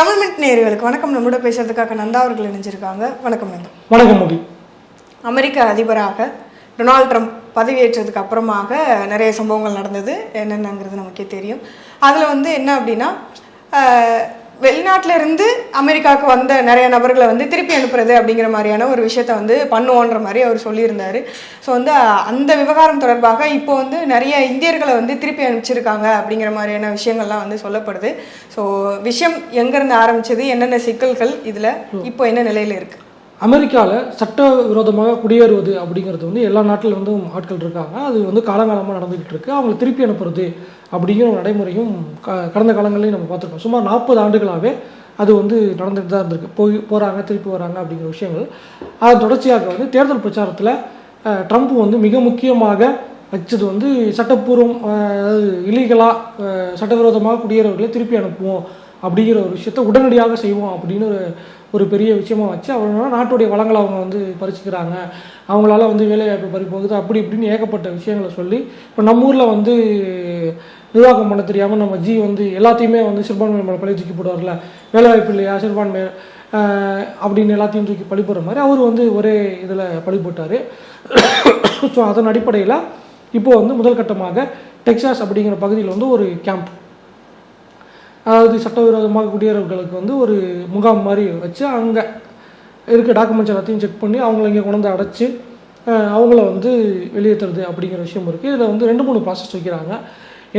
Tamil mid நேயர்களுக்கு வணக்கம். நம்மோட பேசுறதுக்காக நந்தா அவர்கள் இணைஞ்சிருக்காங்க. வணக்கம் நந்தா. வணக்கம் மோடி அமெரிக்க அதிபராக டொனால்ட் ட்ரம்ப் பதவியேற்றதுக்கு அப்புறமாக நிறைய சம்பவங்கள் நடந்தது. என்னென்னங்கிறது நமக்கே தெரியும். அதில் வந்து என்ன அப்படின்னா வெளிநாட்டுல இருந்து அமெரிக்காவுக்கு வந்த நிறைய நபர்களை வந்து திருப்பி அனுப்புறது அப்படிங்கிற மாதிரியான ஒரு விஷயத்த வந்து பண்ணுவோன்ற மாதிரி அவர் சொல்லியிருந்தார். ஸோ வந்து அந்த விவகாரம் தொடர்பாக இப்போ வந்து நிறைய இந்தியர்களை வந்து திருப்பி அனுப்பிச்சிருக்காங்க அப்படிங்கிற மாதிரியான விஷயங்கள்லாம் வந்து சொல்லப்படுது. ஸோ விஷயம் எங்கேருந்து ஆரம்பிச்சது என்னென்ன சிக்கல்கள் இதில் இப்போ என்ன நிலையில் இருக்குது அமெரிக்காவில் சட்டவிரோதமாக குடியேறுவது அப்படிங்கிறது வந்து எல்லா நாட்டில் வந்து ஆட்கள் இருக்காங்க. அது வந்து காலங்காலமாக நடந்துக்கிட்டு இருக்குது அவங்களை திருப்பி அனுப்புறது அப்படிங்கிற நடைமுறையும் க கடந்த காலங்களையும் நம்ம பார்த்துருக்கோம். சுமார் நாற்பது ஆண்டுகளாகவே அது வந்து நடந்துட்டு தான் இருந்திருக்கு. போய் போகிறாங்க திருப்பி வராங்க அப்படிங்கிற விஷயங்கள். அதன் தொடர்ச்சியாக வந்து தேர்தல் பிரச்சாரத்தில் ட்ரம்ப் வந்து மிக முக்கியமாக வச்சது வந்து சட்டப்பூர்வம் அதாவது இலீகலாக சட்டவிரோதமாக குடியேறவர்களை திருப்பி அனுப்புவோம் அப்படிங்கிற ஒரு விஷயத்தை உடனடியாக செய்வோம் அப்படின்னு ஒரு ஒரு பெரிய விஷயமா வச்சு அவங்க நாட்டுடைய வளங்களை அவங்க வந்து பறிச்சுக்கிறாங்க. அவங்களால வந்து வேலைவாய்ப்பு பறி போகுது அப்படி இப்படின்னு ஏகப்பட்ட விஷயங்களை சொல்லி இப்போ நம்ம ஊரில் வந்து நிர்வாகம் பண்ண தெரியாமல் நம்ம ஜி வந்து எல்லாத்தையுமே வந்து சிறுபான்மை மேலே பழி தூக்கி போடுவார்ல. வேலைவாய்ப்பு இல்லையா சிறுபான்மை அப்படின்னு எல்லாத்தையும் தூக்கி பழி போடுற மாதிரி அவர் வந்து ஒரே இதில் பழி போட்டார். ஸோ அதன் அடிப்படையில் இப்போது வந்து முதல் கட்டமாக டெக்ஸாஸ் அப்படிங்கிற பகுதியில் வந்து ஒரு கேம்ப் அதாவது சட்டவிரோதமாக குடியேறவர்களுக்கு வந்து ஒரு முகாம் மாதிரி வச்சு அங்கே இருக்க டாக்குமெண்ட்ஸ் எல்லாத்தையும் செக் பண்ணி அவங்கள இங்கே கொண்டு அடைச்சி அவங்கள வந்து வெளியேற்றுறது அப்படிங்கிற விஷயம் இருக்குது இதில் வந்து ரெண்டு மூணு ப்ராசஸ் வைக்கிறாங்க.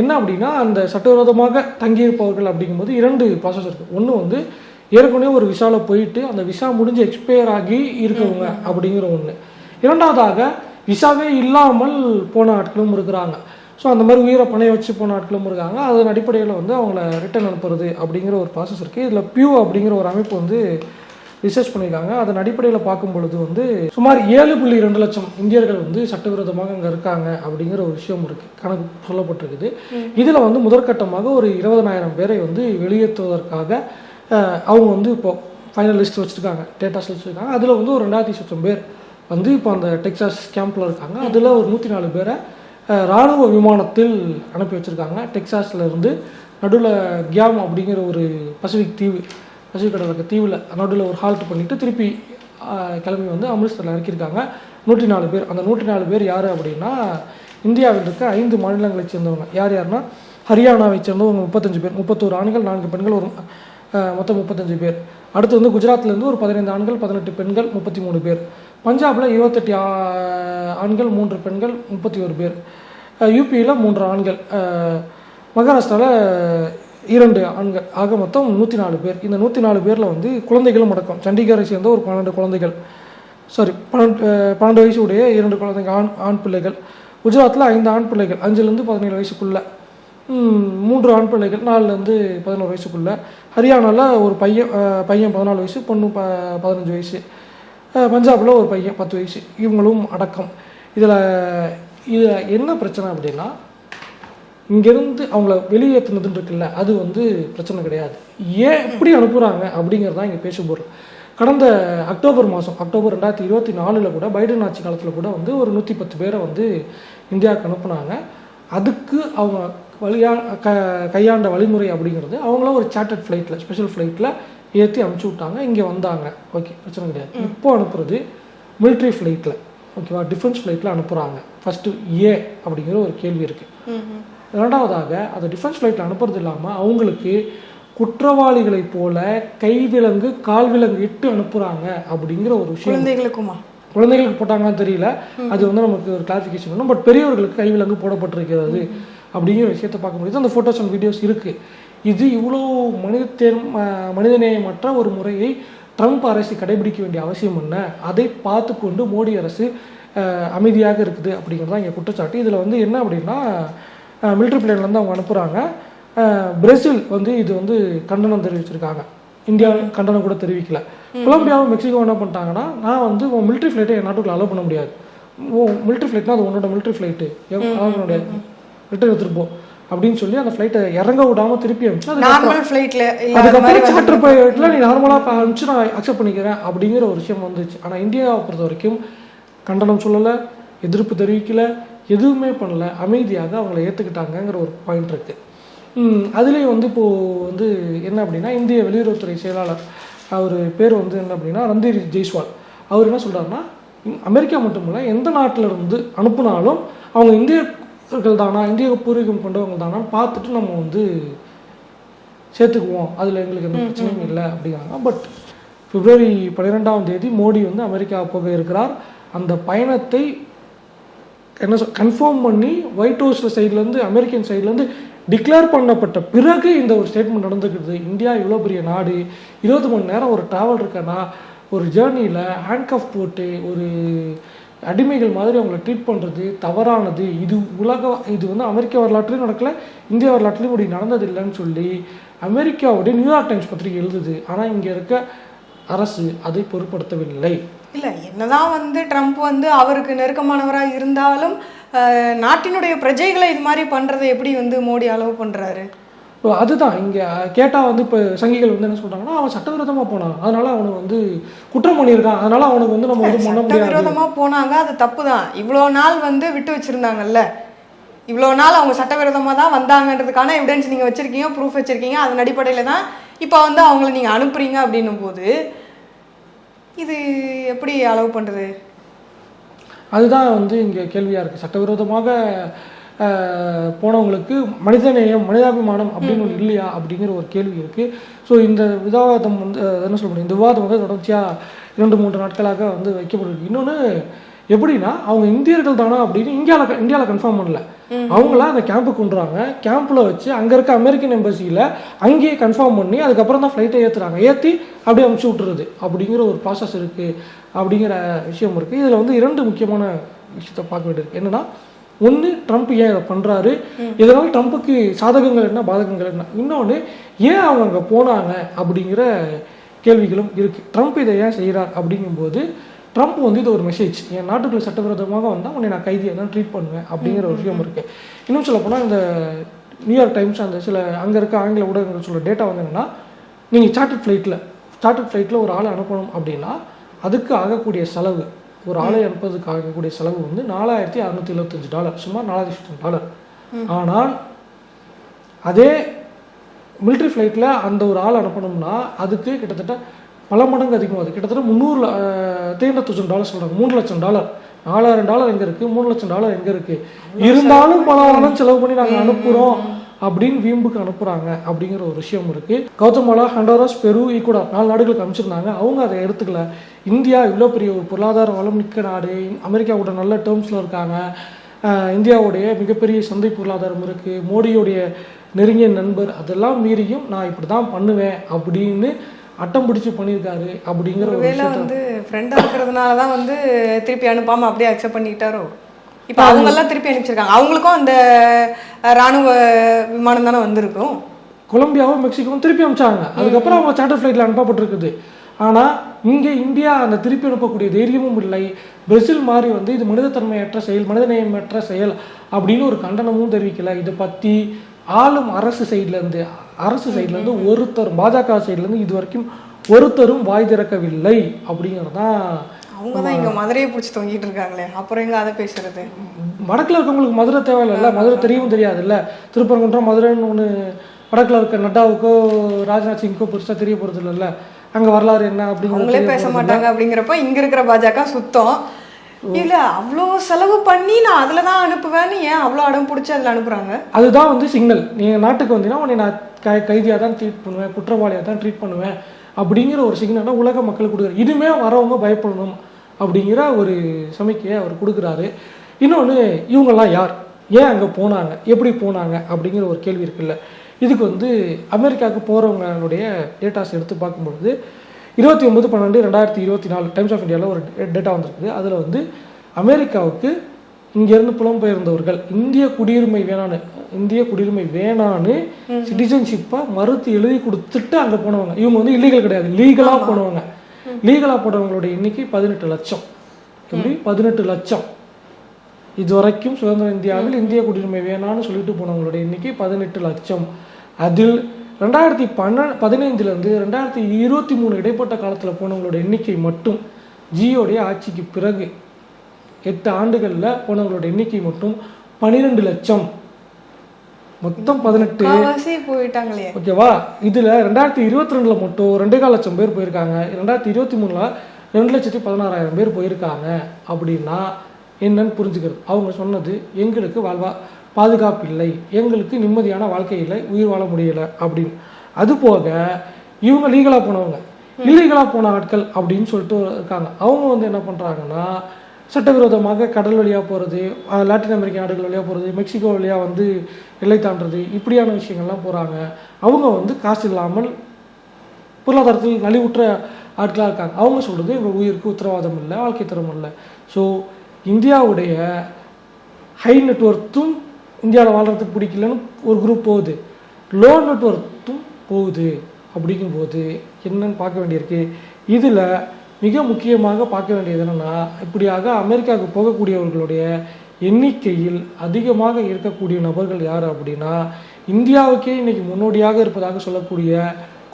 என்ன அப்படின்னா அந்த சட்டவிரோதமாக தங்கியிருப்பவர்கள் அப்படிங்கும்போது இரண்டு ப்ராசஸ் இருக்குது ஒன்று வந்து ஏற்கனவே ஒரு விசாவில் போயிட்டு அந்த விசா முடிஞ்சு எக்ஸ்பயர் ஆகி இருக்கவங்க அப்படிங்கிற ஒன்று இரண்டாவதாக விசாவே இல்லாமல் போன ஆட்களும் இருக்கிறாங்க. ஸோ அந்த மாதிரி உயிரை பணைய வச்சு போன ஆட்களும் இருக்காங்க. அதன் அடிப்படையில் வந்து அவங்கள ரிட்டர்ன் அனுப்புறது அப்படிங்கிற ஒரு ப்ராசஸ் இருக்குது இதில் பியூ அப்படிங்கிற ஒரு அமைப்பு வந்து ரிசர்ச் பண்ணியிருக்காங்க. அதன் அடிப்படையில் பார்க்கும் பொழுது வந்து சுமார் ஏழு புள்ளி ரெண்டு லட்சம் இந்தியர்கள் வந்து சட்டவிரோதமாக அங்கே இருக்காங்க அப்படிங்கிற ஒரு விஷயம் இருக்குது கணக்கு சொல்லப்பட்டிருக்குது. இதில் வந்து முதற்கட்டமாக ஒரு இருபதனாயிரம் பேரை வந்து வெளியேற்றுவதற்காக அவங்க வந்து இப்போ ஃபைனல் லிஸ்ட் வச்சுருக்காங்க. டேட்டாஸ் வச்சுருக்காங்க. அதில் வந்து ஒரு ரெண்டாயிரத்தி சொச்சம் பேர் வந்து இப்போ அந்த டெக்சாஸ் கேம்பில் இருக்காங்க. அதில் ஒரு நூற்றி நாலு பேரை இராணுவ ராணுவ விமானத்தில் அனுப்பி வச்சுருக்காங்க. டெக்சாஸ்ல இருந்து நடுவில் கியாம் அப்படிங்கிற ஒரு பசிபிக் தீவு பசிபிக் கடலுக்கு தீவில் நடுவில் ஒரு ஹால்ட் பண்ணிவிட்டு திருப்பி கிளம்பி வந்து அமிர்தசரில் இறக்கியிருக்காங்க. நூற்றி நாலு பேர். அந்த நூற்றி நாலு பேர் யார் அப்படின்னா இந்தியாவில் இருக்க ஐந்து மாநிலங்களைச் சேர்ந்தவங்க. யார் யாருன்னா ஹரியானாவை சேர்ந்தவங்க முப்பத்தஞ்சு பேர். முப்பத்தோரு ஆண்கள் நான்கு பெண்கள் ஒரு மொத்தம் முப்பத்தஞ்சு பேர். அடுத்து வந்து குஜராத்லேருந்து ஒரு பதினைந்து ஆண்கள் பதினெட்டு பெண்கள் முப்பத்தி மூணு பேர். பஞ்சாபில் இருபத்தெட்டு ஆண்கள் மூன்று பெண்கள் முப்பத்தி ஒரு பேர். யூபியில் மூன்று ஆண்கள். மகாராஷ்டிராவில் இரண்டு ஆண்கள். ஆக மொத்தம் நூற்றி நாலு பேர். இந்த நூற்றி நாலு பேரில் வந்து குழந்தைகளும் அடக்கம். சண்டிகரை சேர்ந்த ஒரு பன்னெண்டு குழந்தைகள். சாரி பன்னெண்டு பன்னெண்டு வயசு உடைய இரண்டு குழந்தைங்க ஆண் ஆண் பிள்ளைகள். குஜராத்தில் ஐந்து ஆண் பிள்ளைகள். அஞ்சுலேருந்து பதினேழு வயசுக்குள்ள. மூன்று ஆண் பிள்ளைகள். நாலுலேருந்து பதினோரு வயசுக்குள்ள. ஹரியானாவில் ஒரு பையன் பையன் பதினாலு வயசு பொண்ணு ப பதினஞ்சு வயசு. பஞ்சாபில் ஒரு பையன் பத்து வயசு. இவங்களும் அடக்கம். இதில் இது என்ன பிரச்சனை அப்படின்னா இங்கேருந்து அவங்கள வெளியேற்றுனதுன்னு இருக்குல்ல அது வந்து பிரச்சனை கிடையாது. ஏன் எப்படி அனுப்புகிறாங்க அப்படிங்கிறது தான் இங்கே பேச பொருள் கடந்த அக்டோபர் மாதம் அக்டோபர் ரெண்டாயிரத்தி இருபத்தி நாலில் கூட பைடன் ஆட்சி காலத்தில் கூட வந்து ஒரு நூற்றி பத்து பேரை வந்து இந்தியாவுக்கு அனுப்புனாங்க. அதுக்கு அவங்க வழியா க கையாண்ட வழிமுறை அப்படிங்கிறது அவங்கள ஒரு சார்ட்டர்ட் ஃப்ளைட்டில் ஸ்பெஷல் ஃப்ளைட்டில் ஏற்றி அனுப்பிச்சி விட்டாங்க. இங்கே வந்தாங்க. ஓகே பிரச்சனை கிடையாது. இப்போ அனுப்புறது military ஃப்ளைட்டில் ஓகேவா? டிஃபென்ஸ் ஃப்ளைட்டில் அனுப்புகிறாங்க ஃபஸ்ட்டு ஏ அப்படிங்கிற ஒரு கேள்வி இருக்குது இரண்டாவதாக அதை டிஃபென்ஸ் ஃப்ளைட்டில் அனுப்புறது இல்லாமல் அவங்களுக்கு குற்றவாளிகளைப் போல கைவிலங்கு கால்விலங்கு இட்டு அனுப்புகிறாங்க அப்படிங்கிற ஒரு விஷயம். குழந்தைகளுக்குமா? குழந்தைகளுக்கு போட்டாங்கன்னு தெரியல. அது வந்து நமக்கு ஒரு கிளாரிஃபிகேஷன் வேணும் பட் பெரியவர்களுக்கு கைவிலங்கு போடப்பட்டிருக்கிறது அப்படிங்கிற விஷயத்தை பார்க்க முடியுது. அந்த ஃபோட்டோஸ் அண்ட் வீடியோஸ் இருக்குது இது இவ்வளோ மனிதத்தேன் மனிதநேயமற்ற ஒரு முறையை ட்ரம்ப் அரசு கடைபிடிக்க வேண்டிய அவசியம் என்ன? அதை பார்த்து கொண்டு மோடி அரசு அமைதியாக இருக்குது அப்படிங்கிறது தான் இங்கே குற்றச்சாட்டு. இதில் வந்து என்ன அப்படின்னா மிலிட்ரி பிளேன்லேருந்து அவங்க அனுப்புகிறாங்க பிரேசில் வந்து இது வந்து கண்டனம் தெரிவிச்சிருக்காங்க. இந்தியா கண்டனம் கூட தெரிவிக்கல. கொலம்பியாவும் மெக்சிகோ என்ன பண்ணிட்டாங்கன்னா நான் வந்து உன் மிலிட்ரி ஃப்ளைட்டை என் நாட்டுக்குள்ள அலோவ் பண்ண முடியாது. ஓ மிலிட்ரி ஃப்ளைட்னா அது உன்னோட மிலிட்ரி ஃப்ளைட்டு அலோவ் பண்ண முடியாது. ரிட்டர்ன் எடுத்துட்டு போ. அப்படின்னு சொல்லி அந்த ஃப்ளைட்டை இறங்க விடாம திருப்பி அனுப்பிச்சு நார்மல் ஃப்ளைட்ல அதுக்கப்புறம் சார்ட்டர் நீ நார்மலாக அனுப்பிச்சு நான் அக்செப்ட் பண்ணிக்கிறேன் அப்படிங்கிற ஒரு விஷயம் வந்துச்சு. ஆனால் இந்தியாவை பொறுத்த வரைக்கும் கண்டனம் சொல்லலை எதிர்ப்பு தெரிவிக்கல எதுவுமே பண்ணல. அமைதியாக அவங்கள ஏற்றுக்கிட்டாங்கங்கிற ஒரு பாயிண்ட் இருக்கு. அதுலேயும் வந்து இப்போது வந்து என்ன அப்படின்னா இந்திய வெளியுறவுத்துறை செயலாளர் அவர் பேர் வந்து என்ன அப்படின்னா ரந்தீர் ஜெய்ஸ்வால். அவர் என்ன சொல்கிறாருன்னா அமெரிக்கா மட்டுமல்ல எந்த நாட்டில் இருந்து அனுப்புனாலும் அவங்க இந்தியர்கள் தானா இந்திய பூர்வீகம் கொண்டவங்க தானான்னு பார்த்துட்டு நம்ம வந்து சேர்த்துக்குவோம். அதில் எங்களுக்கு எந்த பிரச்சனையும் இல்லை அப்படிங்கிறாங்க. பட் பிப்ரவரி பன்னிரெண்டாம் தேதி மோடி வந்து அமெரிக்கா போக இருக்கிறார். அந்த பயணத்தை என்ன சொல் கன்ஃபார்ம் பண்ணி ஒயிட் ஹவுஸ் சைட்லேருந்து அமெரிக்கன் சைட்லேருந்து டிக்ளேர் பண்ணப்பட்ட பிறகு இந்த ஒரு ஸ்டேட்மெண்ட் நடந்துக்குது. இந்தியா இவ்வளோ பெரிய நாடு. இருபது மணி நேரம் ஒரு ட்ராவல் இருக்கன்னா ஒரு ஜேர்னியில் ஹேண்ட்கஃப் போட்டு ஒரு அடிமைகள் மாதிரி அவங்கள ட்ரீட் பண்ணுறது தவறானது. இது உலக இது வந்து அமெரிக்க வரலாற்றுலையும் நடக்கல இந்திய வரலாற்றுலையும் இப்படி நடந்தது இல்லைன்னு சொல்லி அமெரிக்காவுடைய நியூயார்க் டைம்ஸ் பத்திரிகை எழுதுது. ஆனால் இங்கே இருக்க அரசு அதை பொருட்படுத்தவில்லை. இல்லை என்னதான் வந்து ட்ரம்ப் வந்து அவருக்கு நெருக்கமானவராக இருந்தாலும் நாட்டினுடைய பிரஜைகளை இது மாதிரி பண்ணுறதை எப்படி வந்து மோடி அளவு பண்ணுறாரு ஓ, அதுதான். இங்கே கேட்டால் வந்து இப்போ சங்கிகள் வந்து என்ன சொல்கிறாங்கன்னா அவன் சட்டவிரோதமாக போனான். அதனால அவனுக்கு வந்து குற்றம் பண்ணியிருக்கான். அதனால அவனுக்கு வந்து நம்ம வந்து பண்ண முடியாது. சட்டவிரோதமாக போனாங்க அது தப்பு தான் இவ்வளோ நாள் வந்து விட்டு வச்சுருந்தாங்கல்ல. இவ்வளோ நாள் அவங்க சட்டவிரோதமாக தான் வந்தாங்கன்றதுக்கான எவிடன்ஸ் நீங்கள் வச்சுருக்கீங்க ப்ரூஃப் வச்சுருக்கீங்க. அதன் அடிப்படையில் தான் இப்போ வந்து அவங்கள நீங்கள் அனுப்புறீங்க அப்படின்னும் போது இது எப்படி அளவு பண்ணுறது அதுதான் வந்து இங்கே கேள்வியாக இருக்குது சட்டவிரோதமாக போனவங்களுக்கு மனிதநேயம் மனிதாபிமானம் அப்படின்னு ஒன்று இல்லையா அப்படிங்கிற ஒரு கேள்வி இருக்குது ஸோ இந்த விவாதம் வந்து என்ன சொல்ல முடியும்? இந்த விவாதம் வந்து தொடர்ச்சியாக இரண்டு மூன்று நாட்களாக வந்து வைக்கப்படுது இன்னொன்று எப்படின்னா அவங்க இந்தியர்கள் தானா அப்படின்னு இந்தியாவில் இந்தியாவில் கன்ஃபார்ம் பண்ணல. அவங்கள அந்த கேம்புக்கு கொண்டுறாங்க. கேம்பில் வச்சு அங்கே இருக்க அமெரிக்கன் எம்பசியில் அங்கேயே கன்ஃபார்ம் பண்ணி அதுக்கப்புறம் தான் ஃப்ளைட்டை ஏற்றுறாங்க ஏற்றி அப்படியே அமுச்சு விட்டுறது அப்படிங்கிற ஒரு ப்ராசஸ் இருக்குது அப்படிங்கிற விஷயம் இருக்குது இதில் வந்து இரண்டு முக்கியமான விஷயத்தை பார்க்க வேண்டியது என்னன்னா ஒன்று ட்ரம்ப் ஏன் இதை பண்ணுறாரு இதனால் ட்ரம்ப்புக்கு சாதகங்கள் என்ன பாதகங்கள் என்ன? இன்னொன்று ஏன் அவங்க அங்கே போனாங்க அப்படிங்கிற கேள்விகளும் இருக்குது ட்ரம்ப் இதை ஏன் செய்கிறார் அப்படிங்கும்போது ட்ரம்ப் வந்து இது ஒரு மெசேஜ் என் நாட்டுக்குள்ள சட்டவிரோதமாக வந்தால் உன்னை நான் கைதியாக தான் ட்ரீட் பண்ணுவேன் அப்படிங்கிற ஒரு விஷயம் இருக்குது இன்னும் சொல்ல போனால் இந்த நியூயார்க் டைம்ஸ் அந்த சில அங்கே இருக்க ஆங்கில ஊடகங்கள் சொல்ல டேட்டா வந்து என்னன்னா நீங்கள் சார்ட்டட் ஃப்ளைட்டில் சார்ட்டட் ஃப்ளைட்டில் ஒரு ஆளை அனுப்பணும் அப்படின்னா அதுக்கு ஆகக்கூடிய செலவு ஒரு ஆளை அனுப்புறதுக்கு ஆகக்கூடிய செலவு வந்து நாலாயிரத்தி அறுநூத்தி எழுபத்தஞ்சு டாலர் சுமார் நாலாயிரத்தி டாலர். ஆனால் அதே military ஃப்ளைட்டில் அந்த ஒரு ஆள் அனுப்பணும்னா அதுக்கு கிட்டத்தட்ட பல மடங்கு அதிகமாகுது கிட்டத்தட்ட முந்நூறு த்ரீ ஹண்ட்ரட் தௌசண்ட் டாலர் சொல்கிறாங்க மூணு லட்சம் டாலர். நாலாயிரம் டாலர் எங்கே இருக்குது மூணு லட்சம் டாலர் எங்கே இருக்குது இருந்தாலும் பல செலவு பண்ணி நாங்கள் அனுப்புகிறோம் அப்படின்னு வீம்புக்கு அனுப்புகிறாங்க அப்படிங்கிற ஒரு விஷயம் இருக்குது கௌதமாலா ஹண்டோரஸ் பெரு ஈக்குவடா நாலு நாடுகளுக்கு அனுப்பிச்சிருந்தாங்க. அவங்க அதை எடுத்துக்கல. இந்தியா இவ்வளோ பெரிய ஒரு பொருளாதார வளம் மிக்க நாடு. அமெரிக்காவோட நல்ல டேர்ம்ஸில் இருக்காங்க. இந்தியாவுடைய மிகப்பெரிய சந்தை பொருளாதாரம் இருக்குது மோடியுடைய நெருங்கிய நண்பர். அதெல்லாம் மீறியும் நான் இப்படி தான் பண்ணுவேன் அப்படின்னு அட்டம் பிடிச்சி பண்ணியிருக்காரு அப்படிங்கிற ஒரு விஷயத்த வந்து ஃப்ரெண்டாக இருக்கிறதுனால தான் வந்து திருப்பி அனுப்பாமல் அப்படியே அக்செப்ட் பண்ணிக்கிட்டாரோ? இப்போ அவங்கெல்லாம் திருப்பி அனுப்பிச்சிருக்காங்க. அவங்களுக்கும் அந்த ராணுவ விமானம் தானே வந்திருக்கும். கொலம்பியாவும் மெக்சிகோவும் திருப்பி அனுப்பிச்சாங்க. அதுக்கப்புறம் அவங்க சார்ட்டர் ஃப்ளைட்டில் அனுப்பப்பட்டிருக்குது. ஆனால் இங்கே இந்தியா அந்த திருப்பி அனுப்பக்கூடிய தைரியமும் இல்லை. பிரேசில் மாதிரி வந்து இது மனிதத்தன்மையற்ற செயல் மனிதநேயமற்ற செயல் அப்படின்னு ஒரு கண்டனமும் தெரிவிக்கல. இதை பற்றி ஆளும் அரசு சைட்லேருந்து அரசு சைட்லேருந்து ஒருத்தர் பாஜக சைட்லேருந்து இது வரைக்கும் ஒருத்தரும் வாய் திறக்கவில்லை அப்படிங்கிறது தான் அவங்க தான் இங்கே மதுரையை பிடிச்சி தொங்கிட்டு இருக்காங்களே. அப்புறம் எங்க அதை பேசுறது? வடக்கில் இருக்கவங்களுக்கு மதுரை தேவையில்லைல்ல? மதுரை தெரியவும் தெரியாதுல்ல? திருப்பரங்குன்றம் மதுரைன்னு ஒன்று வடக்கில் இருக்க நட்டாவுக்கோ ராஜ்நாத் சிங்க்கோ பெருசாக தெரிய போகிறது இல்லைல்ல அங்கே வரலாறு என்ன அப்படிங்கிறது பேச மாட்டாங்க அப்படிங்கிறப்ப இங்க இருக்கிற பாஜக சுத்தம். இல்ல அவ்வளோ செலவு பண்ணி நான் அதுல தான் அனுப்புவேன்னு ஏன் அவ்வளோ அடம் பிடிச்சி அதுல அனுப்புறாங்க? அதுதான் வந்து சிக்னல் நீங்கள் நாட்டுக்கு வந்தீங்கன்னா உன்னை நான் கை கைதியாக தான் ட்ரீட் பண்ணுவேன் குற்றவாளியாக தான் ட்ரீட் பண்ணுவேன் அப்படிங்கிற ஒரு சிக்னலை உலக மக்களுக்கு கொடுக்குறாரு. இனிமே வரவங்க பயப்படணும். அப்படிங்கிற ஒரு சமிக்கையை அவர் கொடுக்குறாரு. இன்னொன்று இவங்கெல்லாம் யார்? ஏன் அங்கே போனாங்க? எப்படி போனாங்க? அப்படிங்கிற ஒரு கேள்வி இருக்குல்ல. இதுக்கு வந்து அமெரிக்காவுக்கு போகிறவங்களுடைய டேட்டாஸ் எடுத்து பார்க்கும்பொழுது இருபத்தி ஒன்பது பன்னெண்டு ரெண்டாயிரத்தி இருபத்தி நாலு டைம்ஸ் ஆஃப் இந்தியாவில் ஒரு டேட்டா வந்திருக்குது. அதில் வந்து அமெரிக்காவுக்கு இங்கேருந்து புலம்பெயர்ந்தவர்கள் இந்திய குடியுரிமை வேணான்னு இந்திய குடியுரிமை வேணான்னு சிட்டிசன்ஷிப்பை மறுத்து எழுதி கொடுத்துட்டு அங்கே போனவங்க. இவங்க வந்து இல்லீகல் கிடையாது. லீகலாக போனவங்க. லீகலாக போனவங்களோட எண்ணிக்கை பதினெட்டு லட்சம். எப்படி? பதினெட்டு லட்சம். இதுவரைக்கும் சுதந்திர இந்தியாவில் இந்திய குடியுரிமை வேணான்னு சொல்லிட்டு போனவங்களோட எண்ணிக்கை பதினெட்டு லட்சம். அதில் ரெண்டாயிரத்தி பன்ன பதினைந்துலேருந்து ரெண்டாயிரத்தி இருபத்தி மூணு இடைப்பட்ட காலத்தில் போனவங்களோட எண்ணிக்கை மட்டும் ஜியோடைய ஆட்சிக்கு பிறகு எட்டு ஆண்டுகளில் போனவங்களோட எண்ணிக்கை மட்டும் பன்னிரெண்டு லட்சம். மொத்தம் பதினெட்டு. போயிட்டாங்களே. ஓகேவா? இதில் ரெண்டாயிரத்தி இருபத்தி ரெண்டில் மட்டும் ரெண்டே கால் லட்சம் பேர் போயிருக்காங்க. ரெண்டாயிரத்தி இருபத்தி மூணில் ரெண்டு லட்சத்தி பதினாறாயிரம் பேர் போயிருக்காங்க அப்படின்னா என்னன்னு புரிஞ்சுக்கிறது அவங்க சொன்னது எங்களுக்கு வாழ்வா பாதுகாப்பு இல்லை. எங்களுக்கு நிம்மதியான வாழ்க்கை இல்லை. உயிர் வாழ முடியலை அப்படின்னு. அது போக இவங்க லீகலாக போனவங்க. இல்லீகலாக போன ஆட்கள் அப்படின்னு சொல்லிட்டு இருக்காங்க. அவங்க வந்து என்ன பண்ணுறாங்கன்னா சட்டவிரோதமாக கடல் வழியாக போகிறது லாட்டின் அமெரிக்க நாடுகள் வழியாக போகிறது மெக்சிகோ வழியாக வந்து எல்லை தாண்டுறது இப்படியான விஷயங்கள்லாம் போகிறாங்க அவங்க வந்து காசு இல்லாமல் பொருளாதாரத்தில் நலிவுற்ற ஆட்களாக இருக்காங்க. அவங்க சொல்கிறது இவங்க உயிருக்கு உத்தரவாதம் இல்லை வாழ்க்கை தரம் இல்லை. ஸோ இந்தியாவுடைய ஹை நெட்ஒர்த்தும் இந்தியாவில் வாழ்கிறதுக்கு பிடிக்கலன்னு ஒரு குரூப் போகுது. லோ நெட்ஒர்த்தும் போகுது. அப்படிங்கும்போது என்னன்னு பார்க்க வேண்டியிருக்கு. இதில் மிக முக்கியமாக பார்க்க வேண்டியது என்னென்னா இப்படியாக அமெரிக்காவுக்கு போகக்கூடியவர்களுடைய எண்ணிக்கையில் அதிகமாக இருக்கக்கூடிய நபர்கள் யார் அப்படின்னா இந்தியாவுக்கே இன்னைக்கு முன்னோடியாக இருப்பதாக சொல்லக்கூடிய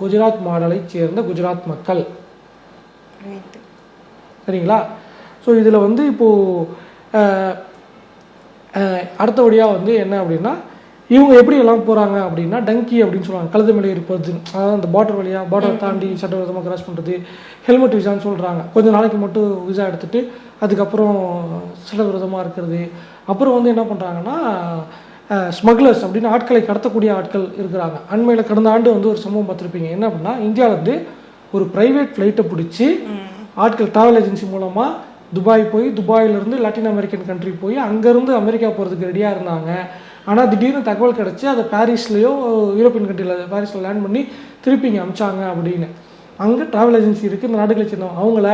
குஜராத் மாடலைச் சேர்ந்த குஜராத் மக்கள். சரிங்களா ஸோ இதில் வந்து இப்போது அடுத்தபடியாக வந்து என்ன அப்படின்னா இவங்க எப்படி எல்லாம் போகிறாங்க அப்படின்னா டங்கி அப்படின்னு சொல்லுவாங்க. கழுத மேலே இருப்பது அதாவது அந்த பார்டர் வழியாக பார்டர் தாண்டி சட்டவிரோதமாக கிராஸ் பண்ணுறது ஹெல்மெட் விசான்னு சொல்கிறாங்க கொஞ்ச நாளைக்கு மட்டும் விசா எடுத்துட்டு அதுக்கப்புறம் சட்டவிரோதமாக இருக்கிறது. அப்புறம் வந்து என்ன பண்ணுறாங்கன்னா ஸ்மக்லர்ஸ் அப்படின்னு ஆட்களை கடத்தக்கூடிய ஆட்கள் இருக்கிறாங்க. அண்மையில் கடந்த ஆண்டு வந்து ஒரு சம்பவம் பார்த்துருப்பீங்க. என்ன அப்படின்னா இந்தியாவிலேருந்து ஒரு ப்ரைவேட் ஃப்ளைட்டை பிடிச்சி ஆட்கள் டிராவல் ஏஜென்சி மூலமாக துபாய் போய் துபாயிலிருந்து லாட்டின் அமெரிக்கன் கண்ட்ரி போய் அங்கேருந்து அமெரிக்கா போகிறதுக்கு ரெடியாக இருந்தாங்க. ஆனால் திடீர்னு தகவல் கிடச்சி அதை பாரிஸ்லேயோ யூரோப்பியன் கண்ட்ரியில் பாரிஸில் லேண்ட் பண்ணி திருப்பி இங்கே அமிச்சாங்க அப்படின்னு. அங்கே டிராவல் ஏஜென்சி இருக்குது இந்த நாடுகளை சேர்ந்தவங்க. அவங்கள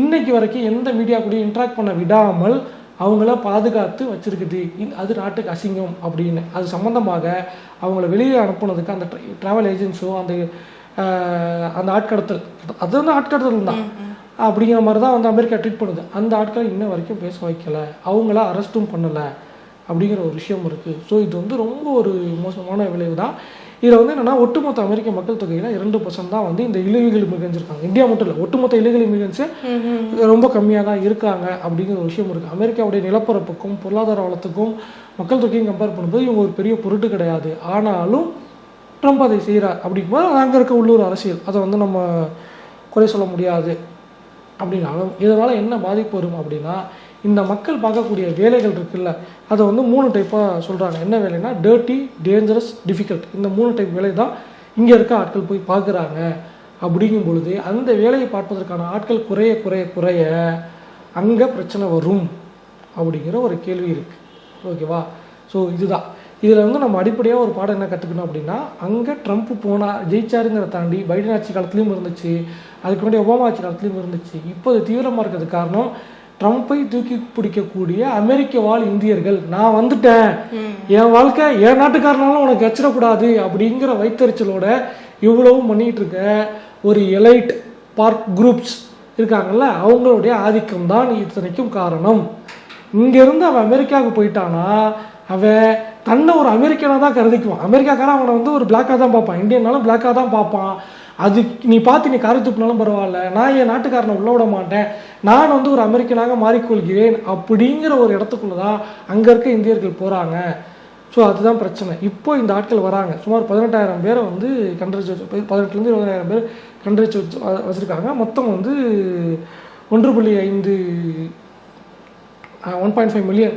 இன்னைக்கு வரைக்கும் எந்த மீடியா கூடயும் இன்ட்ராக்ட் பண்ண விடாமல் அவங்கள பாதுகாத்து வச்சிருக்குது. அது நாட்டுக்கு அசிங்கம் அப்படின்னு. அது சம்மந்தமாக அவங்கள வெளியே அனுப்புனதுக்கு அந்த ட்ராவல் ஏஜென்ஸோ அந்த அந்த ஆட்கடத்தல். அது வந்து ஆட்கடத்தல் தான். அப்படிங்கிற மாதிரி தான் வந்து அமெரிக்கா ட்ரீட் பண்ணுது. அந்த ஆட்களை இன்ன வரைக்கும் பேச வைக்கல. அவங்கள அரெஸ்ட்டும் பண்ணலை. அப்படிங்கிற ஒரு விஷயம் இருக்குது ஸோ இது வந்து ரொம்ப ஒரு மோசமான விளைவு தான் இதில் வந்து என்னென்னா ஒட்டுமொத்த அமெரிக்க மக்கள் தொகையில் இரண்டு பர்சன்ட் தான் வந்து இந்த இழுவிகள் இமிகிரன்ஸ் இருக்காங்க இந்தியா மட்டும் இல்லை ஒட்டுமொத்த இழுவிகள் இமிகிரன்ஸு ரொம்ப கம்மியாக தான் இருக்காங்க அப்படிங்கிற ஒரு விஷயம் இருக்குது அமெரிக்காவுடைய நிலப்பரப்புக்கும் பொருளாதார வளத்துக்கும் மக்கள் தொகையும் கம்பேர் பண்ணும்போது இவங்க ஒரு பெரிய பொருட்டு கிடையாது. ஆனாலும் ட்ரம்ப் அதை செய்கிறார் அப்படிங்கும்போது அங்கே இருக்க உள்ளூர் அரசியல் அதை வந்து நம்ம குறை சொல்ல முடியாது. அப்படின்னாலும் இதனால் என்ன பாதிப்பு வரும் அப்படின்னா இந்த மக்கள் பார்க்கக்கூடிய வேலைகள் இருக்குல்ல அதை வந்து மூணு டைப்பாக சொல்கிறாங்க என்ன வேலைன்னா டேர்ட்டி டேஞ்சரஸ் டிஃபிகல்ட் இந்த மூணு டைப் வேலை தான் இங்கே இருக்க ஆட்கள் போய் பார்க்குறாங்க. அப்படிங்கும் பொழுது அந்த வேலையை பார்ப்பதற்கான ஆட்கள் குறைய குறைய குறைய அங்கே பிரச்சனை வரும் அப்படிங்கிற ஒரு கேள்வி இருக்குது ஓகேவா ஸோ இதுதான். இதில் வந்து நம்ம அடிப்படையாக ஒரு பாடம் என்ன கற்றுக்கணும் அப்படின்னா அங்கே ட்ரம்ப் போனால் ஜெயிச்சாருங்கிற தாண்டி பைடன் ஆட்சி காலத்துலேயும் இருந்துச்சு. அதுக்கு முன்னாடி ஒபாமா ஆட்சி காலத்துலேயும் இருந்துச்சு. இப்போ அது தீவிரமாக இருக்கிறதுக்கு காரணம் ட்ரம்ப்பை தூக்கி பிடிக்கக்கூடிய அமெரிக்க வாழ் இந்தியர்கள் நான் வந்துட்டேன். என் வாழ்க்கை என் நாட்டுக்காரனாலும் உனக்கு வச்சிடக்கூடாது அப்படிங்கிற வைத்தறிச்சலோட இவ்வளவும் பண்ணிட்டு இருக்க ஒரு எலைட் பார்க் குரூப்ஸ் இருக்காங்கல்ல அவங்களுடைய ஆதிக்கம் தான் இத்தனைக்கும் காரணம். இங்கேருந்து அவன் அமெரிக்காவுக்கு போயிட்டானா அவன் தன்னை ஒரு அமெரிக்கனாக தான் கருதிக்குவான். அமெரிக்காக்காரன் அவனை வந்து ஒரு பிளாக்காக தான் பார்ப்பான். இந்தியனாலும் பிளாக்காக தான் பார்ப்பான். அது நீ பார்த்து நீ காரி துப்புனாலும் பரவாயில்ல. நான் என் நாட்டுக்காரனை உள்ள விட மாட்டேன். நான் வந்து ஒரு அமெரிக்கனாக மாறிக்கொள்கிறேன் அப்படிங்கிற ஒரு இடத்துக்குள்ள தான் அங்கே இருக்க இந்தியர்கள் போகிறாங்க ஸோ அதுதான் பிரச்சனை. இப்போ இந்த ஆட்கள் வராங்க. சுமார் பதினெட்டாயிரம் பேரை வந்து கண்டறிச்சு வச்சு பதினெட்டுலேருந்து இருபதாயிரம் பேர் கண்டறிச்சு வச்சு வச்சுருக்காங்க. மொத்தம் வந்து ஒன்று புள்ளி ஐந்து ஒன் பாயிண்ட் ஃபைவ் மில்லியன்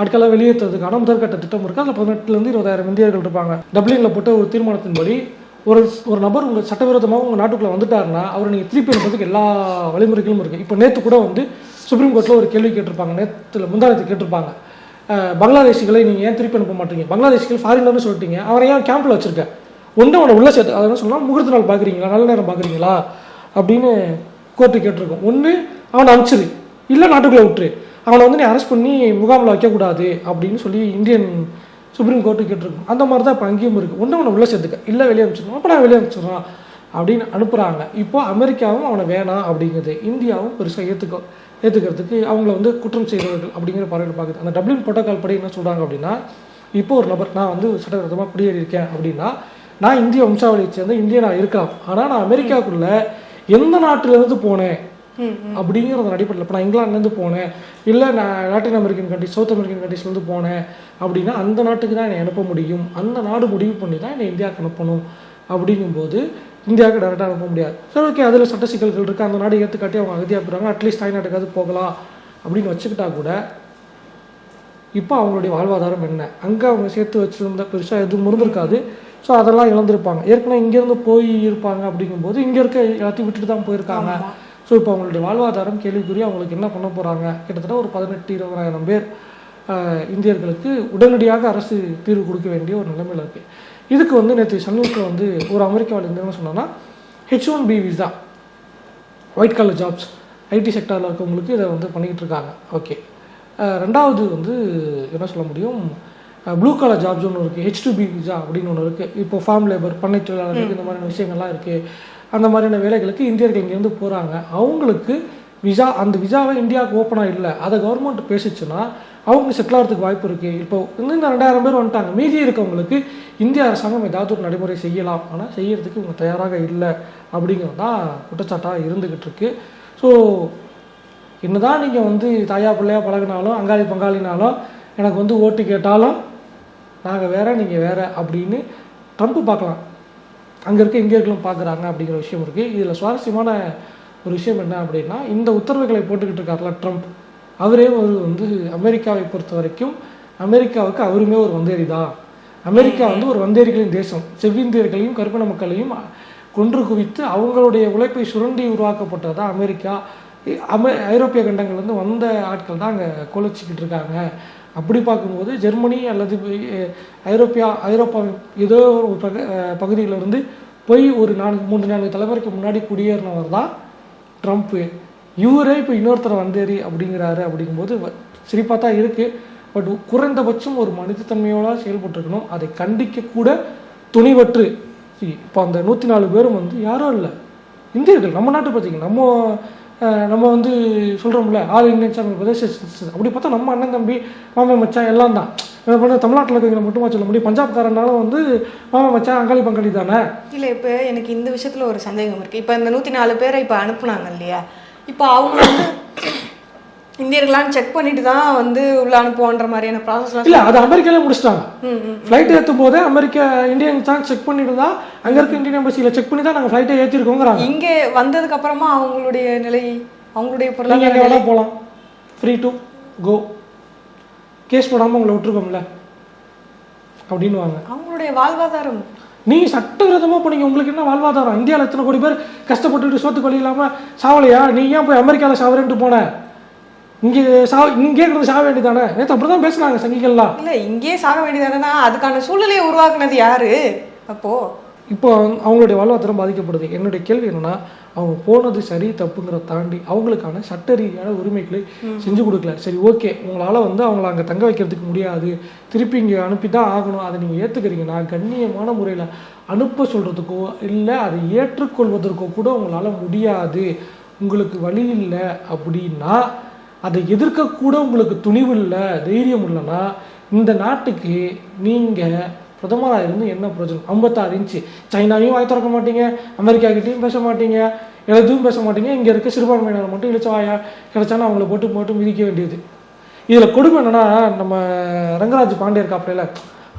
ஆட்களை வெளியேற்றுறதுக்கான முதற்கட்ட திட்டம் இருக்குது அதில் பதினெட்டுலேருந்து இருபதாயிரம் இந்தியர்கள் இருப்பாங்க. டப்ளினில் போட்ட ஒரு தீர்மானத்தின்படி ஒரு ஒரு நபர் உங்கள் சட்டவிரோதமாக உங்கள் நாட்டுக்குள்ளே வந்துட்டாருன்னா அவரை நீங்கள் திருப்பி அனுப்புறதுக்கு எல்லா வழிமுறைகளும் இருக்குது இப்போ நேற்று கூட வந்து சுப்ரீம் கோர்ட்டில் ஒரு கேள்வி கேட்டிருப்பாங்க. நேற்றுல முந்தானத்தை கேட்டிருப்பாங்க. பங்களாதேஷிகளை நீங்கள் ஏன் திருப்பி அனுப்ப மாட்டீங்க? பங்களாதேஷிகள் ஃபாரினர்னு சொல்லிட்டீங்க. அவரை ஏன் கேம்பில் வச்சிருக்க? ஒன்று அவனை உள்ள சேர்த்து அதை சொன்னால் முகூர்த்த நாள் பார்க்குறீங்களா நல்ல நேரம் பார்க்குறீங்களா அப்படின்னு கோர்ட்டு கேட்டிருக்கோம். ஒன்று அவனை அனுப்பிச்சிரு. இல்லை நாட்டுக்குள்ளே விட்டுரு. அவனை வந்து நீ அரெஸ்ட் பண்ணி முகாமில் வைக்கக்கூடாது அப்படின்னு சொல்லி இந்தியன் சுப்ரீம் கோர்ட்டு கேட்டிருக்கும். அந்த மாதிரி தான் இப்போ அங்கேயும் இருக்குது ஒன்று அவனை உள்ளே சேர்த்துக்க. இல்லை வெளியே அனுப்பிச்சிடணும். அப்போ நான் வெளியே அனுப்பிச்சிடுறான் அப்படின்னு அனுப்புகிறாங்க இப்போ அமெரிக்காவும் அவனை வேணாம் அப்படிங்கிறது இந்தியாவும் பெருசாக ஏற்றுக்கோ ஏற்றுக்கிறதுக்கு அவங்கள வந்து குற்றம் செய்தவர்கள் அப்படிங்கிற பார்வையில் பார்க்குது அந்த டப்ளின் புரோட்டோகால் படி என்ன சொல்கிறாங்க அப்படின்னா இப்போ ஒரு நபர் நான் வந்து சட்டவிரோதமாக குடியேறி இருக்கேன் அப்படின்னா நான் இந்திய வம்சாவளியை சேர்ந்த நான் இருக்கலாம். ஆனால் நான் அமெரிக்காவுக்குள்ளே எந்த நாட்டிலேருந்து போனேன்? அப்படிங்கிறத அடிப்படையில். இப்போ நான் இங்கிலாந்துலேருந்து போனேன். இல்லை நான் Latin American country south American கண்ட்ரிஸ்லேருந்து போனேன் அப்படின்னா அந்த நாட்டுக்கு தான் என்னை அனுப்ப முடியும். அந்த நாடு முடிவு பண்ணி தான் என்னை இந்தியாவுக்கு அனுப்பணும். அப்படிங்கும்போது இந்தியாவுக்கு டேரெக்டாக அனுப்ப முடியாது. சரி ஓகே அதில் சட்ட சிக்கல்கள் இருக்குது அந்த நாடு ஏற்றுக்காட்டி அவங்க அகதியாக போகிறாங்க அட்லீஸ்ட் தாய்நாட்டுக்காவது போகலாம் அப்படின்னு வச்சுக்கிட்டா கூட இப்போ அவங்களுடைய வாழ்வாதாரம் என்ன? அங்கே அவங்க சேர்த்து வச்சுருந்த பெருசாக எதுவும் இருந்திருக்காது. ஸோ அதெல்லாம் இழந்திருப்பாங்க. ஏற்கனவே இங்கேருந்து போய் இருப்பாங்க அப்படிங்கும்போது இங்கே இருக்க எல்லாத்தையும் விட்டுட்டு தான் போயிருக்காங்க. ஸோ இப்போ அவங்களுடைய வாழ்வாதாரம் கேள்விக்குறி அவங்களுக்கு என்ன பண்ண போகிறாங்க கிட்டத்தட்ட ஒரு பதினெட்டு இருபதாயிரம் பேர் இந்தியர்களுக்கு உடனடியாக அரசு தீர்வு கொடுக்க வேண்டிய ஒரு நிலைமையில் இருக்குது இதுக்கு வந்து நேற்று சன்னியூஸில் வந்து ஒரு அமெரிக்காவில் இருந்து என்ன சொன்னாங்கன்னா H one B visa white collar jobs IT செக்டாரில் இருக்கவங்களுக்கு இதை வந்து பண்ணிக்கிட்டு இருக்காங்க. ஓகே ரெண்டாவது வந்து என்ன சொல்ல முடியும்? ப்ளூ கலர் ஜாப்ஸ் ஒன்று இருக்குது ஹெச் டூ பி விசா அப்படின்னு ஒன்று இருக்குது இப்போ ஃபார்ம் லேபர் பண்ணை தொழிலாளர்களுக்கு இந்த மாதிரியான விஷயங்கள்லாம் இருக்குது அந்த மாதிரியான வேலைகளுக்கு இந்தியர்கள் இங்கேருந்து போகிறாங்க அவங்களுக்கு விசா அந்த விசாவை இந்தியாவுக்கு ஓப்பனாக இல்லை. அதை கவர்மெண்ட் பேசிச்சுன்னா அவங்க செட்டில் ஆகிறதுக்கு வாய்ப்பு இருக்குது இப்போ இன்னும் இந்த ரெண்டாயிரம் பேர் வந்துட்டாங்க. மீதி இருக்கவங்களுக்கு இந்திய அரசாங்கம் ஏதாவது ஒரு நடைமுறை செய்யலாம். ஆனால் செய்யறதுக்கு இவங்க தயாராக இல்லை அப்படிங்கிறது தான் குற்றச்சாட்டாக இருந்துக்கிட்டு இருக்கு. ஸோ என்னதான் நீங்கள் வந்து தாயா பிள்ளையா பழகினாலும் அங்காளி பங்காளினாலும் எனக்கு வந்து ஓட்டு கேட்டாலும் நாங்கள் வேற நீங்கள் வேற அப்படின்னு ட்ரம்ப் பார்க்கலாம். அங்கே இருக்க இந்தியர்களும் பார்க்குறாங்க அப்படிங்கிற விஷயம் இருக்குது இதில் சுவாரஸ்யமான ஒரு விஷயம் என்ன அப்படின்னா இந்த உத்தரவுகளை போட்டுக்கிட்டு இருக்கார்ல ட்ரம்ப். அவரே ஒரு வந்து அமெரிக்காவை பொறுத்த வரைக்கும் அமெரிக்காவுக்கு அவருமே ஒரு வந்தேரி தான் அமெரிக்கா வந்து ஒரு வந்தேரிகளின் தேசம். செவ்விந்தியர்களையும் கருப்பின மக்களையும் கொன்று குவித்து அவங்களுடைய உழைப்பை சுரண்டி உருவாக்கப்பட்டது அமெரிக்கா? அமெ ஐரோப்பிய கண்டங்கள்லேருந்து வந்த ஆட்கள் தான் அங்கே கொலைச்சிக்கிட்டு இருக்காங்க. அப்படி பார்க்கும்போது ஜெர்மனி அல்லது ஐரோப்பியா ஐரோப்பா ஏதோ ஒரு பக பகுதியிலிருந்து போய் ஒரு நான்கு மூன்று நான்கு தலைமுறைக்கு முன்னாடி குடியேறினவர் தான் ட்ரம்ப்பு இவரே இப்போ இன்னொருத்தரை வந்தேரி அப்படிங்கிறாரு அப்படிங்கும்போது வ- சிரிப்பாக தான் இருக்குது பட் குறைந்தபட்சம் ஒரு மனிதத்தன்மையோட செயல்பட்டுருக்கணும். அதை கண்டிக்க கூட துணிவற்று இப்போ அந்த நூற்றி நாலு பேரும் வந்து யாரும் இல்லை. இந்தியர்கள் நம்ம நாட்டு பார்த்தீங்க நம்ம நம்ம வந்து சொல்கிறோம்ல ஆல் இந்தியன் சேனல் பிரதேச அப்படி பார்த்தா நம்ம அண்ணன் தம்பி மாமன் மச்சான் எல்லாம் தான். என்ன பண்ண தமிழ்நாட்டில் இருக்கிறவங்க மட்டுமா சொல்ல முடியும் பஞ்சாப்காரனால வந்து மாமன் மச்சான் அங்காளி பங்காளி தானே? இல்லை இப்போ எனக்கு இந்த விஷயத்தில் ஒரு சந்தேகம் இருக்குது இப்போ இந்த நூற்றி நாலு பேரை இப்போ அனுப்புனாங்க இல்லையா? இப்போ அவங்க வந்து இந்தியர்களான்னு செக் பண்ணிட்டு தான் வந்து உள்ள அனுப்புவோன்ற மாதிரியான ப்ராசஸ்லாம் இல்லை அது அமெரிக்காலே முடிச்சிட்டாங்க. ஃப்ளைட் ஏற்றும் போதே அமெரிக்கா இந்தியன் தான் செக் பண்ணிட்டு தான் அங்கே இருக்க இந்தியன் எம்பசியில் செக் பண்ணி தான் நாங்கள் ஃப்ளைட்டை ஏற்றிருக்கோங்கிறாங்க இங்கே வந்ததுக்கு அப்புறமா அவங்களுடைய நிலை அவங்களுடைய நீங்கள் பொருளாதார எங்கே வேணால் போகலாம் ஃப்ரீ டு கோ கேஸ் போடாமல் உங்களை விட்டுருக்கோம்ல. அப்படின்னு வாங்க அவங்களுடைய வாழ்வாதாரம். நீங்கள் சட்டவிரோதமாக போனீங்க உங்களுக்கு என்ன வாழ்வாதாரம்? இந்தியாவில் எத்தனை கோடி பேர் கஷ்டப்பட்டுட்டு சோத்துக்கு வழி இல்லாமல் சாவலையா? நீ ஏன் போய் அமெரிக்காவில் சாவரேன்ட்டு போன? இங்கே சா இங்கே கிடந்து சாக வேண்டியதானே? நேற்று அப்படி தான் பேசுனாங்க சங்கிகள்லாம். இல்லை இங்கேயே சாக வேண்டியதானே அதுக்கான சூழ்நிலையை உருவாக்குனது யாரு? அப்போ? இப்போ அவங்க- அவங்களுடைய வாழ்வாதாரம் பாதிக்கப்படுது. என்னுடைய கேள்வி என்னன்னா அவங்க போனது சரி தப்புங்கிறத தாண்டி அவங்களுக்கான சட்ட ரீதியான உரிமைகளை செஞ்சு கொடுக்கல. சரி ஓகே. உங்களால் வந்து அவங்கள அங்கே தங்க வைக்கிறதுக்கு முடியாது. திருப்பி இங்கே அனுப்பி தான் ஆகணும். அதை நீங்கள் ஏற்றுக்கிறீங்கன்னா கண்ணியமான முறையில் அனுப்ப சொல்கிறதுக்கோ இல்லை அதை ஏற்றுக்கொள்வதற்கோ கூட உங்களால் முடியாது. உங்களுக்கு வழி இல்லை அப்படின்னா அதை எதிர்க்கக்கூட உங்களுக்கு துணிவு இல்லை தைரியம் இல்லைன்னா இந்த நாட்டுக்கு நீங்கள் பிரதமராக இருந்து என்ன பிரயோஜனம்? ஐம்பத்தாறு இன்ச்சு சைனாவையும் வாய் திறக்க மாட்டீங்க அமெரிக்காக்கிட்டேயும் பேச மாட்டீங்க எதுவும் பேச மாட்டீங்க. இங்கே இருக்க சிறுபான்மையினர் மட்டும் இழிச்சவாயா கிடைச்சாலும் அவங்கள போட்டு போட்டு மிதிக்க வேண்டியது. இதில் கொடுமை என்னன்னா நம்ம ரங்கராஜ் பாண்டே இருக்காப்ல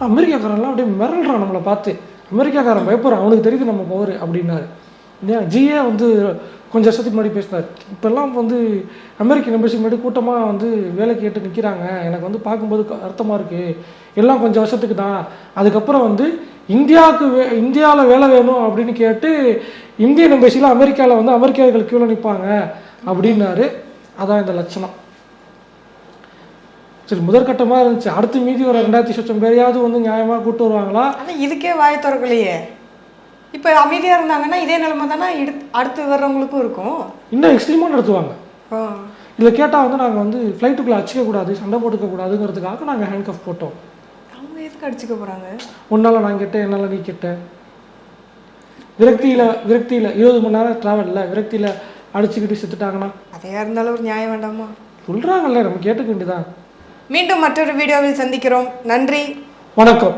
அமெரிக்காக்காரன்லாம் அப்படியே மிரள்றான் நம்மளை பார்த்து. அமெரிக்காக்காரன் பயப்படுறான் அவனுக்கு தெரியுது நம்ம பவர் அப்படின்னாரு. ஏன்? ஜிஏ வந்து கொஞ்சம் வருஷத்துக்கு முன்னாடி பேசினார். இப்போல்லாம் வந்து அமெரிக்கன் எம்பசி முன்னாடி கூட்டமாக வந்து வேலை கேட்டு நிற்கிறாங்க எனக்கு வந்து பார்க்கும்போது அர்த்தமாக இருக்குது எல்லாம் கொஞ்சம் வருஷத்துக்கு தான். அதுக்கப்புறம் வந்து இந்தியாவுக்கு வே இந்தியாவில் வேலை வேணும் அப்படின்னு கேட்டு இந்தியன் எம்பசியில் அமெரிக்காவில் வந்து அமெரிக்கர்கள் கீழே நிற்பாங்க அப்படின்னாரு. அதான் இந்த லட்சணம். சரி முதற்கட்டமாக இருந்துச்சு. அடுத்து மீதி ஒரு ரெண்டாயிரத்தி சொச்சம் பேரையாவது வந்து நியாயமாக கூட்டு வருவாங்களா? ஆனால் இதுக்கே வாய் திறக்கலையே. இப்போ அமைதியாக இருந்தாங்கன்னா இதே நிலைமை தானே அடுத்து வர்றவங்களுக்கும் இருக்கும். இன்னும் எக்ஸ்ட்ரீமாக நடத்துவாங்க. இதில் கேட்டால் வந்து நாங்கள் வந்து ஃப்ளைட்டுக்குள்ளே அடிச்சிக்க கூடாது சண்டை போட்டுக்க கூடாதுங்கிறதுக்காக நாங்கள் ஹேண்ட் கஃப் போட்டோம். அவங்க எதுக்கு அடிச்சுக்க போகிறாங்க உன்னால நான் கேட்டேன் என்னால் நீ கேட்ட. விரக்தியில் விரக்தியில் இருபது மணி நேரம் ட்ராவலில் விரக்தியில் அடிச்சுக்கிட்டு செத்துட்டாங்கன்னா? அதையா இருந்தாலும் ஒரு நியாயம் வேண்டாமா? சொல்கிறாங்கல்ல நம்ம கேட்டுக்க வேண்டியதான் மீண்டும் மற்றொரு வீடியோவில் சந்திக்கிறோம். நன்றி. வணக்கம்.